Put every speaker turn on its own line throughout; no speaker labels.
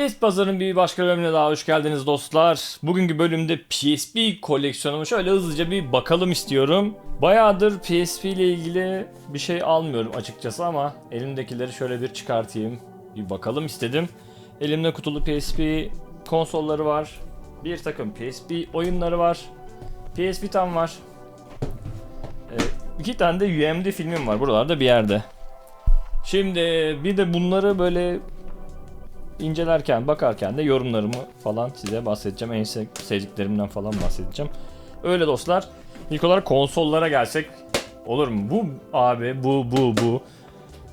PS Pazar'ın bir başka bölümüne daha hoş geldiniz dostlar. Bugünkü bölümde PSP koleksiyonumu şöyle hızlıca bir bakalım istiyorum. Bayağıdır PSP ile ilgili bir şey almıyorum açıkçası ama elimdekileri şöyle bir çıkartayım. Bir bakalım istedim. Elimde kutulu PSP konsolları var. Bir takım PSP oyunları var. PSP tam var. Ee, iki tane de UMD filmim var buralarda bir yerde. Şimdi bir de bunları böyle incelerken, bakarken de yorumlarımı falan size bahsedeceğim. En sev- sevdiklerimden falan bahsedeceğim. Öyle dostlar. İlk olarak konsollara gelsek olur mu? Bu abi, bu, bu, bu.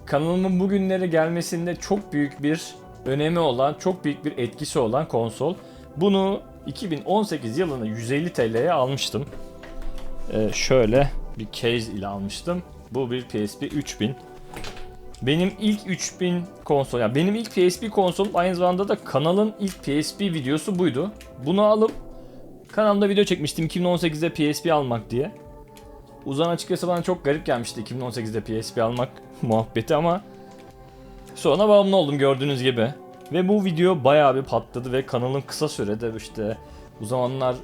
Kanalımın bugünlere gelmesinde çok büyük bir önemi olan, çok büyük bir etkisi olan konsol. Bunu 2018 yılında 150 TL'ye almıştım. Ee, şöyle bir case ile almıştım. Bu bir PSP 3000. Benim ilk 3000 konsol, yani benim ilk PSP konsolum aynı zamanda da kanalın ilk PSP videosu buydu. Bunu alıp kanalımda video çekmiştim 2018'de PSP almak diye. Uzan açıkçası bana çok garip gelmişti 2018'de PSP almak muhabbeti ama sonra bağımlı oldum gördüğünüz gibi. Ve bu video bayağı bir patladı ve kanalın kısa sürede işte o zamanlar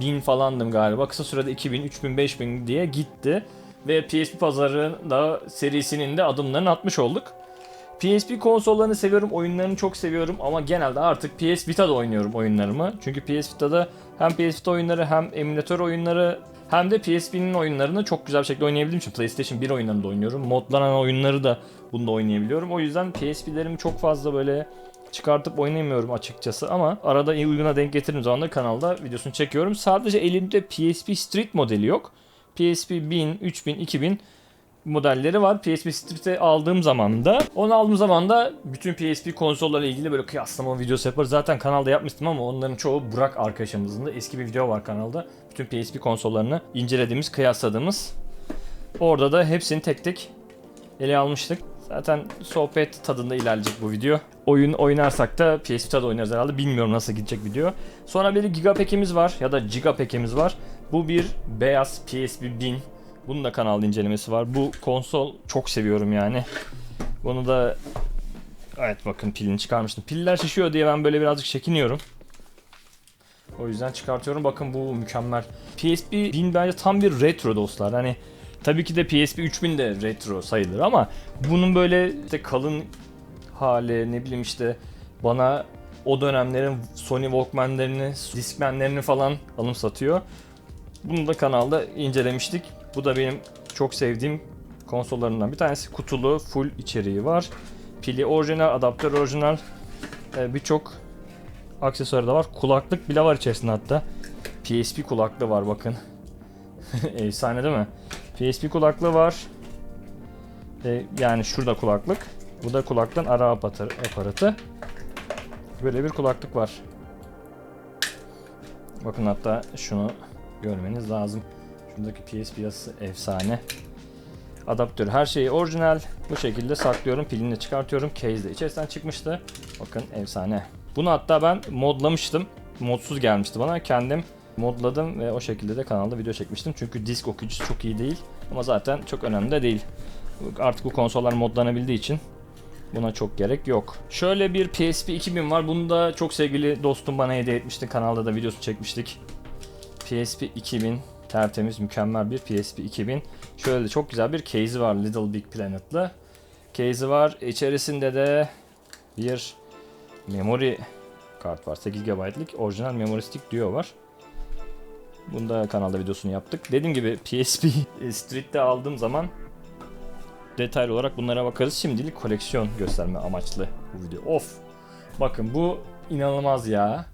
1000 falandım galiba. Kısa sürede 2000, 3000, 5000 diye gitti. Ve PSP pazarında serisinin de adımlarını atmış olduk. PSP konsollarını seviyorum, oyunlarını çok seviyorum ama genelde artık PS Vita'da oynuyorum oyunlarımı. Çünkü PS Vita'da hem PS Vita oyunları hem emülatör oyunları hem de PSP'nin oyunlarını çok güzel bir şekilde oynayabildiğim için PlayStation 1 oyunlarını da oynuyorum. Modlanan oyunları da bunda oynayabiliyorum. O yüzden PSP'lerimi çok fazla böyle çıkartıp oynayamıyorum açıkçası ama arada uyguna denk getirdiğim zaman da kanalda videosunu çekiyorum. Sadece elimde PSP Street modeli yok. PSP 1000, 3000, 2000 modelleri var. PSP Street'e aldığım zaman da onu aldığım zaman da bütün PSP konsollarla ilgili böyle kıyaslama videosu yaparız. Zaten kanalda yapmıştım ama onların çoğu Burak arkadaşımızın da eski bir video var kanalda. Bütün PSP konsollarını incelediğimiz, kıyasladığımız. Orada da hepsini tek tek ele almıştık. Zaten sohbet tadında ilerleyecek bu video. Oyun oynarsak da PSP'de oynarız herhalde. Bilmiyorum nasıl gidecek video. Sonra bir Giga Pack'imiz var ya da Giga Pack'imiz var. Bu bir beyaz PSP 1000. Bunun da kanalda incelemesi var. Bu konsol çok seviyorum yani. Bunu da Evet bakın pilini çıkarmıştım. Piller şişiyor diye ben böyle birazcık çekiniyorum. O yüzden çıkartıyorum. Bakın bu mükemmel. PSP 1000 bence tam bir retro dostlar. Hani tabii ki de PSP 3000 de retro sayılır ama bunun böyle işte kalın hali ne bileyim işte bana o dönemlerin Sony Walkman'lerini, Discman'lerini falan alım satıyor. Bunu da kanalda incelemiştik. Bu da benim çok sevdiğim konsollarımdan bir tanesi. Kutulu, full içeriği var. Pili orijinal, adaptör orijinal. Ee, Birçok aksesuarı da var. Kulaklık bile var içerisinde hatta. PSP kulaklığı var bakın. Efsane değil mi? PSP kulaklığı var. Ee, yani şurada kulaklık. Bu da kulaklığın ara aparatı. Böyle bir kulaklık var. Bakın hatta şunu görmeniz lazım. Şuradaki PSP yazısı efsane. Adaptör her şeyi orijinal. Bu şekilde saklıyorum. Pilini çıkartıyorum. Case de içerisinden çıkmıştı. Bakın efsane. Bunu hatta ben modlamıştım. Modsuz gelmişti bana. Kendim modladım ve o şekilde de kanalda video çekmiştim. Çünkü disk okuyucusu çok iyi değil. Ama zaten çok önemli de değil. Artık bu konsollar modlanabildiği için Buna çok gerek yok. Şöyle bir PSP 2000 var. Bunu da çok sevgili dostum bana hediye etmişti. Kanalda da videosu çekmiştik. PSP 2000 tertemiz mükemmel bir PSP 2000. Şöyle çok güzel bir case'i var Little Big Planet'lı. Case'i var. İçerisinde de bir memory kart var. 8 GB'lık orijinal memory stick diyor var. Bunda kanalda videosunu yaptık. Dediğim gibi PSP Street'te aldığım zaman detaylı olarak bunlara bakarız. Şimdilik koleksiyon gösterme amaçlı bu video. Of! Bakın bu inanılmaz ya.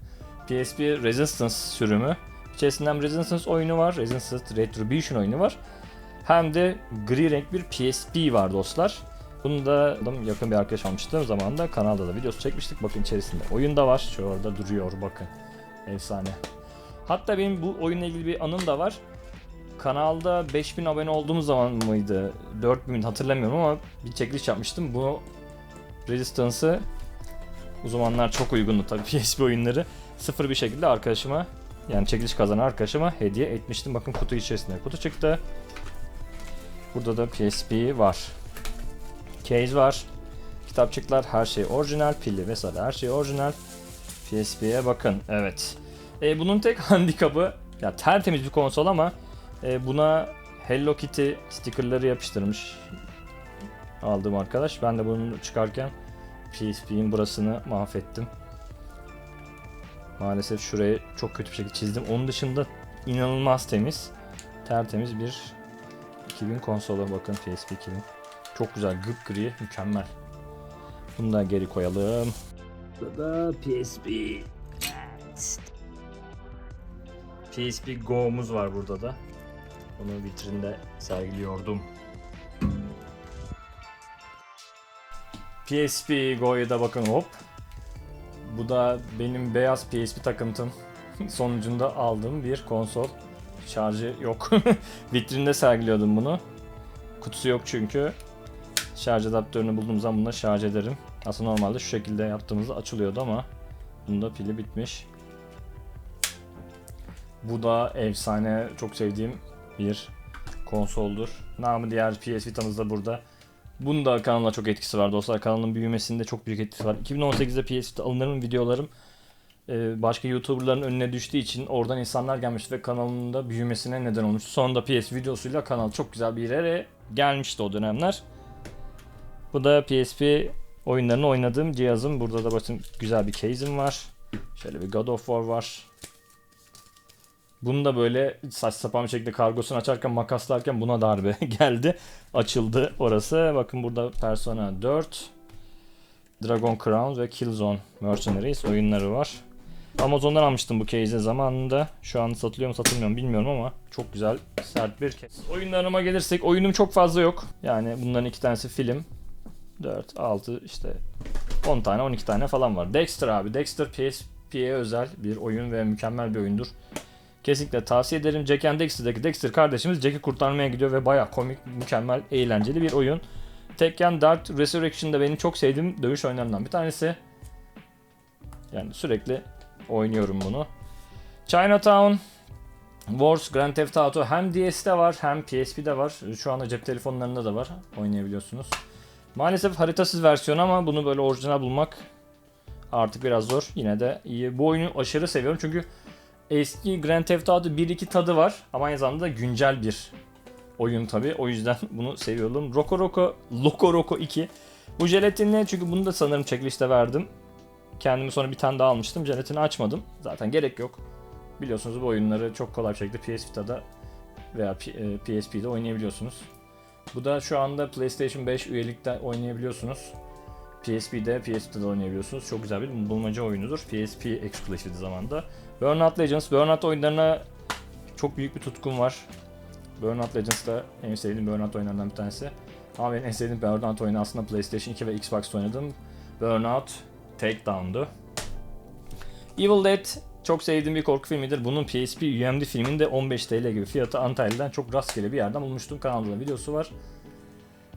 PSP Resistance sürümü. İçerisinde hem Resistance oyunu var, Resistance Retribution oyunu var. Hem de gri renk bir PSP var dostlar. Bunu da yakın bir arkadaş almıştı. O zaman da kanalda da videosu çekmiştik. Bakın içerisinde oyun da var. Şu orada duruyor bakın. Efsane. Hatta benim bu oyunla ilgili bir anım da var. Kanalda 5000 abone olduğumuz zaman mıydı? 4000 hatırlamıyorum ama bir çekiliş yapmıştım. Bu Resistance'ı o zamanlar çok uygundu tabii PSP oyunları. Sıfır bir şekilde arkadaşıma yani çekiliş kazanan arkadaşıma hediye etmiştim. Bakın kutu içerisinde kutu çıktı. Burada da PSP var. Case var. Kitapçıklar her şey orijinal. Pilli vesaire her şey orijinal. PSP'ye bakın. Evet. E, bunun tek handikapı ya tertemiz bir konsol ama e, buna Hello Kitty stickerları yapıştırmış aldığım arkadaş. Ben de bunu çıkarken PSP'nin burasını mahvettim. Maalesef şurayı çok kötü bir şekilde çizdim. Onun dışında inanılmaz temiz. Tertemiz bir 2000 konsola bakın PSP 2000. Çok güzel gri mükemmel. Bunu da geri koyalım. Burada PSP. PSP Go'muz var burada da. Onu vitrinde sergiliyordum. PSP Go'ya da bakın hop. Bu da benim beyaz PSP takıntım sonucunda aldığım bir konsol. Şarjı yok. Vitrinde sergiliyordum bunu. Kutusu yok çünkü. Şarj adaptörünü bulduğum zaman bununla şarj ederim. Aslında normalde şu şekilde yaptığımızda açılıyordu ama bunda pili bitmiş. Bu da efsane, çok sevdiğim bir konsoldur. Namı diğer PS Vita'mız da burada. Bunun da kanala çok etkisi var dostlar. Kanalın büyümesinde çok büyük etkisi var. 2018'de PS Vita alınırım videolarım e, başka YouTuber'ların önüne düştüğü için oradan insanlar gelmiş ve kanalın da büyümesine neden olmuş. Sonunda PS videosuyla kanal çok güzel bir yere gelmişti o dönemler. Bu da PSP oyunlarını oynadığım cihazım. Burada da bakın güzel bir case'im var. Şöyle bir God of War var. Bunu da böyle saç sapan bir şekilde kargosunu açarken makaslarken buna darbe geldi. Açıldı orası. Bakın burada Persona 4, Dragon Crown ve Killzone Mercenaries oyunları var. Amazon'dan almıştım bu case'i zamanında. Şu an satılıyor mu satılmıyor mu bilmiyorum ama çok güzel sert bir case. Oyunlarıma gelirsek oyunum çok fazla yok. Yani bunların iki tanesi film. 4, 6 işte 10 tane 12 tane falan var. Dexter abi. Dexter PSP'ye özel bir oyun ve mükemmel bir oyundur. Kesinlikle tavsiye ederim. Jack and Dexter'daki Dexter kardeşimiz Jack'i kurtarmaya gidiyor ve baya komik, mükemmel, eğlenceli bir oyun. Tekken Dark Resurrection da benim çok sevdiğim dövüş oyunlarından bir tanesi. Yani sürekli oynuyorum bunu. Chinatown Wars Grand Theft Auto hem DS'de var hem PSP'de var. Şu anda cep telefonlarında da var. Oynayabiliyorsunuz. Maalesef haritasız versiyon ama bunu böyle orijinal bulmak artık biraz zor. Yine de iyi. Bu oyunu aşırı seviyorum çünkü eski Grand Theft Auto 1-2 tadı var ama aynı zamanda güncel bir oyun tabi. O yüzden bunu seviyorum. Roko Roko, Loco Roco 2. Bu jelatinli çünkü bunu da sanırım çekilişte verdim. Kendimi sonra bir tane daha almıştım. Jelatini açmadım. Zaten gerek yok. Biliyorsunuz bu oyunları çok kolay bir şekilde PS Vita'da veya PSP'de oynayabiliyorsunuz. Bu da şu anda PlayStation 5 üyelikte oynayabiliyorsunuz. PSP'de, PS Vita'da oynayabiliyorsunuz. Çok güzel bir bulmaca oyunudur. PSP exclusive zamanda. Burnout Legends, Burnout oyunlarına çok büyük bir tutkum var. Burnout Legends da en sevdiğim Burnout oyunlarından bir tanesi. Ama benim en sevdiğim Burnout oyunu aslında PlayStation 2 ve Xbox'ta oynadım. Burnout Takedown'du. Evil Dead çok sevdiğim bir korku filmidir. Bunun PSP UMD filminde 15 TL gibi fiyatı Antalya'dan çok rastgele bir yerden bulmuştum. Kanalda da videosu var.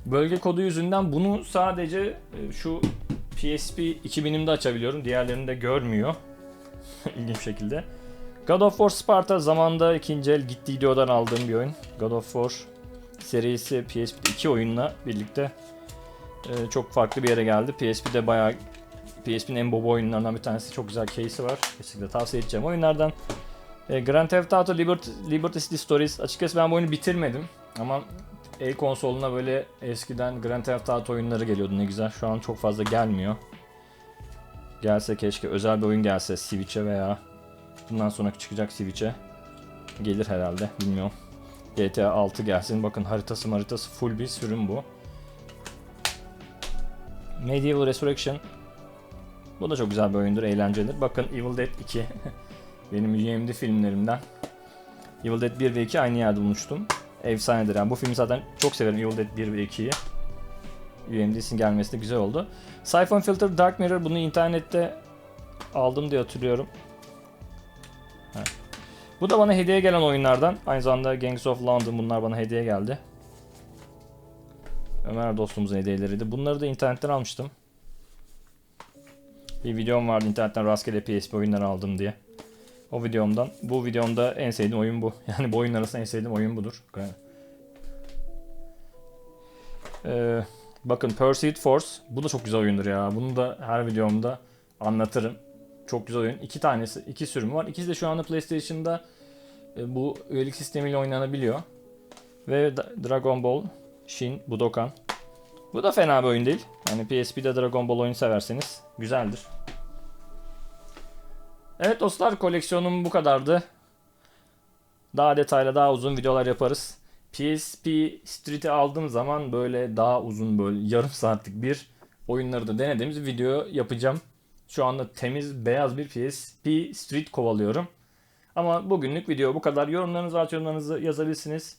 Bölge kodu yüzünden bunu sadece e, şu PSP 2000'imde açabiliyorum. Diğerlerini de görmüyor. İlginç şekilde. God of War Sparta zamanda ikinci el gittiği videodan aldığım bir oyun. God of War serisi PSP'de iki oyunla birlikte e, çok farklı bir yere geldi. PSP'de bayağı PSP'nin en baba oyunlarından bir tanesi. Çok güzel case'i var. Kesinlikle tavsiye edeceğim oyunlardan. E, Grand Theft Auto Liberty, Liberty City Stories. Açıkçası ben bu oyunu bitirmedim. Ama el konsoluna böyle eskiden Grand Theft Auto oyunları geliyordu ne güzel. Şu an çok fazla gelmiyor. Gelse keşke özel bir oyun gelse Switch'e veya bundan sonra çıkacak Switch'e. Gelir herhalde bilmiyorum. GTA 6 gelsin. Bakın haritası haritası full bir sürüm bu. Medieval Resurrection bu da çok güzel bir oyundur, eğlencelidir. Bakın Evil Dead 2 benim UMD filmlerimden. Evil Dead 1 ve 2 aynı yerde bulmuştum. Efsanedir yani. Bu filmi zaten çok severim Evil Dead 1 ve 2'yi. UMD'sin gelmesi de güzel oldu. Siphon Filter Dark Mirror bunu internette aldım diye hatırlıyorum. Evet. Bu da bana hediye gelen oyunlardan. Aynı zamanda Gangs of London bunlar bana hediye geldi. Ömer dostumuzun hediyeleriydi. Bunları da internetten almıştım. Bir videom vardı internetten rastgele PSP oyunları aldım diye. O videomdan. Bu videomda en sevdiğim oyun bu. Yani bu oyun arasında en sevdiğim oyun budur. Ee, bakın Pursuit Force. Bu da çok güzel oyundur ya. Bunu da her videomda anlatırım. Çok güzel oyun. İki tanesi, iki sürümü var. İkisi de şu anda PlayStation'da e, bu üyelik sistemiyle oynanabiliyor. Ve Dragon Ball Shin Budokan. Bu da fena bir oyun değil. Yani PSP'de Dragon Ball oyunu severseniz güzeldir. Evet dostlar koleksiyonum bu kadardı. Daha detaylı daha uzun videolar yaparız. PSP Street'i aldığım zaman böyle daha uzun böyle yarım saatlik bir oyunları da denediğimiz video yapacağım. Şu anda temiz beyaz bir PSP Street kovalıyorum. Ama bugünlük video bu kadar. Yorumlarınızı, alt yorumlarınızı yazabilirsiniz.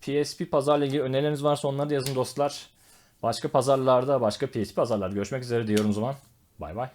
PSP pazarla ilgili önerileriniz varsa onları da yazın dostlar. Başka pazarlarda, başka PSP pazarlarda görüşmek üzere diyorum o zaman. Bay bay.